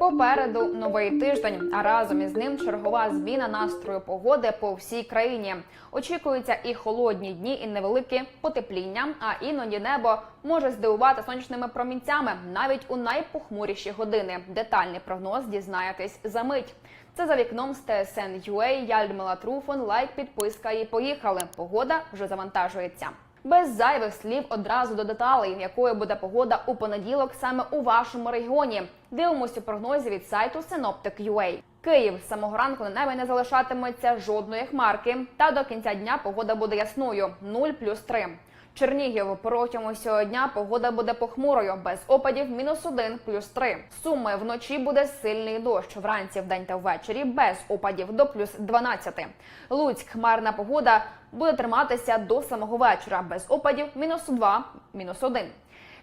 Попереду новий тиждень, а разом із ним чергова зміна настрою погоди по всій країні. Очікуються і холодні дні, і невеликі потепління. А іноді небо може здивувати сонячними промінцями навіть у найпохмуріші години. Детальний прогноз дізнаєтесь за мить. Це за вікном з TSN UA, Я Людмила Труфон, лайк, підписка і поїхали. Погода вже завантажується. Без зайвих слів одразу до деталей, якою буде погода у понеділок саме у вашому регіоні. Дивимося у прогнозі від сайту Synoptic.ua. Київ з самого ранку на небі не залишатиметься жодної хмарки. Та до кінця дня погода буде ясною 0 плюс 3. Чернігів протягом усього дня погода буде похмурою, без опадів мінус 1 плюс 3. Суми вночі буде сильний дощ. Вранці вдень та ввечері без опадів до плюс 12. Луцьк хмарна погода буде триматися до самого вечора. Без опадів мінус 2, мінус 1.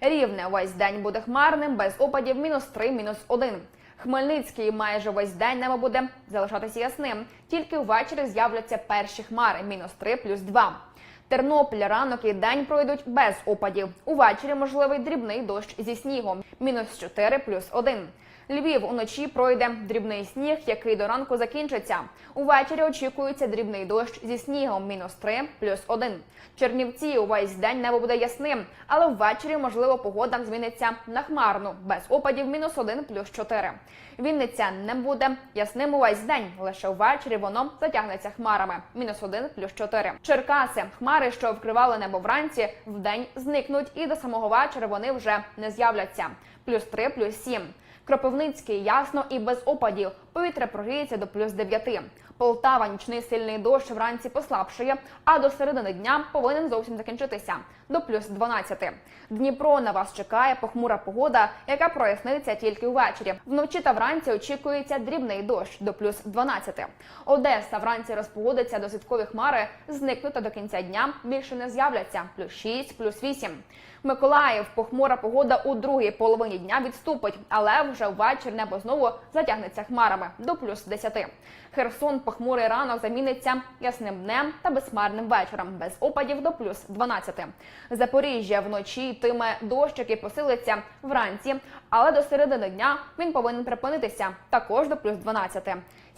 Рівне весь день буде хмарним, без опадів мінус 3, мінус 1. Хмельницький майже весь день небо буде залишатися ясним. Тільки ввечері з'являться перші хмари мінус 3 плюс 2. Тернопіль ранок і день пройдуть без опадів. Увечері можливий дрібний дощ зі снігом мінус 4 плюс 1. Львів уночі пройде дрібний сніг, який до ранку закінчиться. Увечері очікується дрібний дощ зі снігом мінус 3 плюс 1. Чернівці увесь день небо буде ясним, але ввечері можливо погода зміниться на хмарну без опадів мінус 1 плюс 4. Вінниця не буде ясним увесь день. Лише ввечері воно затягнеться хмарами мінус 1 плюс 4. Черкаси хмари, що вкривали небо вранці, вдень зникнуть, і до самого вечора вони вже не з'являться. Плюс 3 плюс 7. Кропивницький ясно і без опадів. Повітря прогріється до плюс 9. Полтава нічний сильний дощ вранці послабшує, а до середини дня повинен зовсім закінчитися до плюс 12. Дніпро на вас чекає похмура погода, яка проясниться тільки ввечері. Вночі та вранці очікується дрібний дощ до плюс 12. Одеса вранці розпогодиться до святкові хмари, зникнуть до кінця дня більше не з'являться плюс 6, плюс 8. Миколаїв похмура погода у другій половині дня відступить, але вже ввечері небо знову затягнеться хмарами до плюс 10. Херсон похмурий ранок заміниться ясним днем та безхмарним вечором, без опадів до плюс 12. Запоріжжя вночі йтиме дощ, який посилиться вранці, але до середини дня він повинен припинитися також до плюс 12.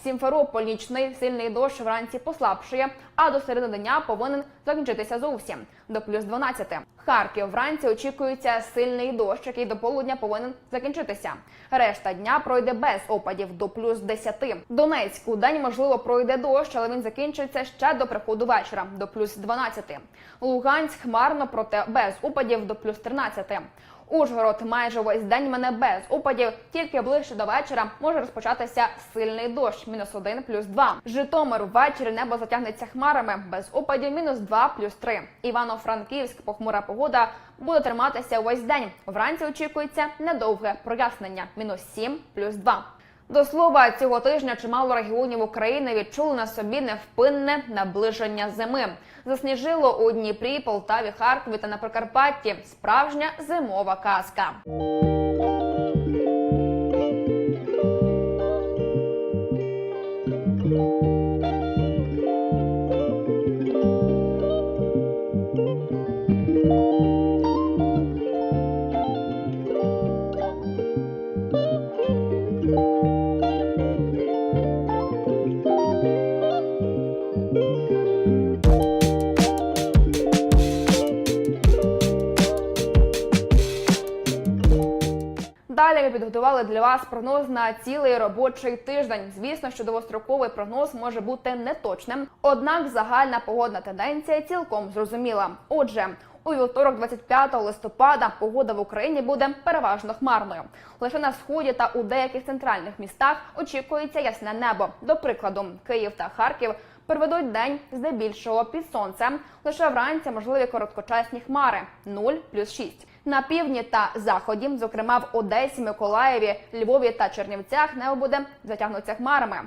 Сімферополь нічний сильний дощ вранці послабшує, а до середини дня повинен закінчитися зовсім до плюс 12. Харків вранці очікується сильний дощ, який до полудня повинен закінчитися. Решта дня пройде без опадів до плюс 10. Донецьк у день можливо пройде дощ, але він закінчиться ще до приходу вечора до плюс 12. Луганськ хмарно, проте без опадів до плюс 13. Ужгород майже весь день мене без опадів, тільки ближче до вечора може розпочатися сильний дощ, мінус один плюс два. Житомир ввечері небо затягнеться хмарами, без опадів мінус два плюс три. Івано-Франківськ, похмура погода, буде триматися весь день. Вранці очікується недовге прояснення, мінус сім плюс 2. До слова, цього тижня чимало регіонів України відчули на собі невпинне наближення зими. Засніжило у Дніпрі, Полтаві, Харкові та на Прикарпатті. Справжня зимова казка. Далі підготували для вас прогноз на цілий робочий тиждень. Звісно, що довгостроковий прогноз може бути неточним, однак загальна погодна тенденція цілком зрозуміла. Отже. У вівторок, 25 листопада, погода в Україні буде переважно хмарною. Лише на сході та у деяких центральних містах очікується ясне небо. До прикладу, Київ та Харків проведуть день здебільшого під сонцем. Лише вранці можливі короткочасні хмари 0 плюс 6. На півдні та заході, зокрема в Одесі, Миколаєві, Львові та Чернівцях, небо буде затягнуться хмарами.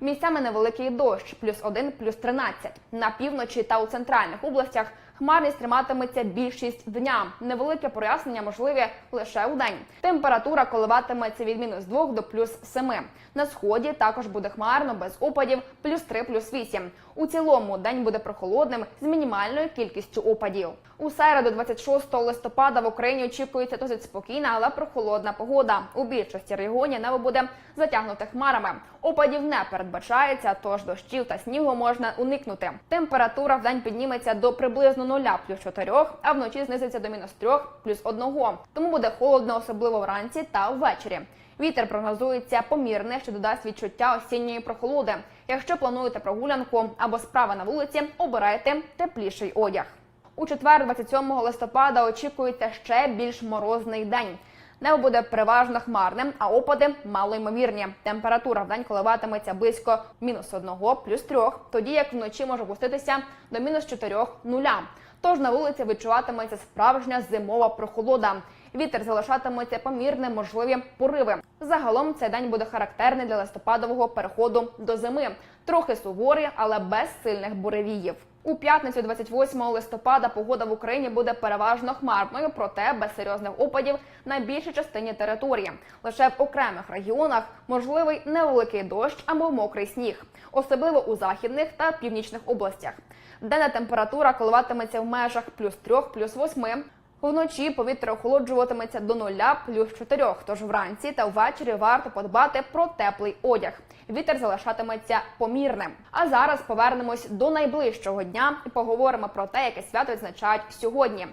Місцями невеликий дощ, плюс 1, плюс 13. На півночі та у центральних областях хмарність триматиметься більшість дня. Невелике прояснення можливе лише у день. Температура коливатиметься від мінус 2 до плюс 7. На сході також буде хмарно, без опадів, плюс 3, плюс 8. У цілому день буде прохолодним з мінімальною кількістю опадів. У середу, 26 листопада, в Україні очікується досить спокійна, але прохолодна погода. У більшості регіонів небо буде затягнуте хмарами. Опадів не передбачається, тож дощів та снігу можна уникнути. Температура в день підніметься до приблизно 0 плюс 4, а вночі знизиться до мінус 3 плюс 1. Тому буде холодно, особливо вранці та ввечері. Вітер прогнозується помірний, що додасть відчуття осінньої прохолоди. Якщо плануєте прогулянку або справи на вулиці, обирайте тепліший одяг. У четвер, 27 листопада, очікується ще більш морозний день. Небо буде переважно хмарним, а опади малоймовірні. Температура в день коливатиметься близько мінус 1 плюс 3, тоді як вночі може опуститися до мінус 4 нуля. Тож на вулиці відчуватиметься справжня зимова прохолода. Вітер залишатиметься помірним, можливі пориви. Загалом цей день буде характерний для листопадового переходу до зими. Трохи суворий, але без сильних буревіїв. У п'ятницю, 28 листопада, погода в Україні буде переважно хмарною, проте без серйозних опадів на більшій частині території. Лише в окремих регіонах можливий невеликий дощ або мокрий сніг, особливо у західних та північних областях. Денна температура коливатиметься в межах плюс 3, плюс 8. Вночі повітря охолоджуватиметься до нуля плюс 4, тож вранці та ввечері варто подбати про теплий одяг. Вітер залишатиметься помірним. А зараз повернемось до найближчого дня і поговоримо про те, яке свято відзначають сьогодні.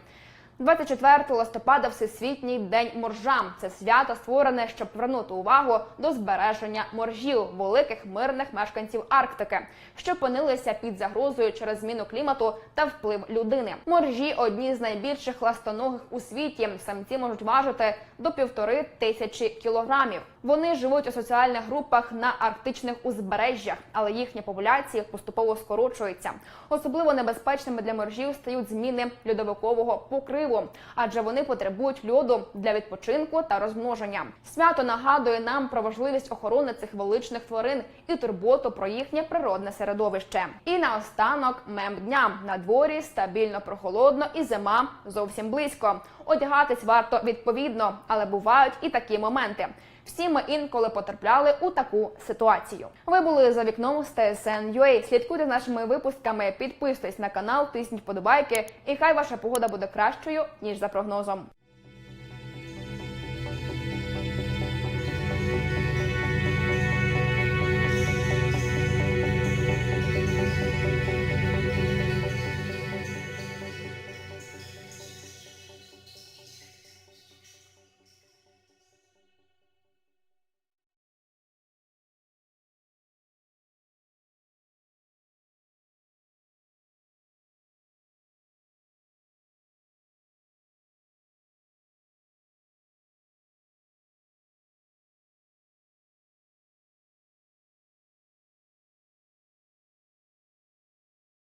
24 листопада Всесвітній день моржа. Це свято створене, щоб звернути увагу до збереження моржів, великих мирних мешканців Арктики, що опинилися під загрозою через зміну клімату та вплив людини. Моржі одні з найбільших ластоногих у світі. Самці можуть важити до півтори тисячі кілограмів. Вони живуть у соціальних групах на арктичних узбережжях, але їхня популяція поступово скорочується. Особливо небезпечними для моржів стають зміни льодовикового покриву, адже вони потребують льоду для відпочинку та розмноження. Свято нагадує нам про важливість охорони цих величних тварин і турботу про їхнє природне середовище. І наостанок мем дня на дворі стабільно прохолодно і зима зовсім близько. Одягатись варто відповідно, але бувають і такі моменти. Всі ми інколи потрапляли у таку ситуацію. Ви були за вікном з TSN.ua. Слідкуйте за нашими випусками, підписуйтесь на канал, тисніть подобайки, і хай ваша погода буде кращою ніж за прогнозом.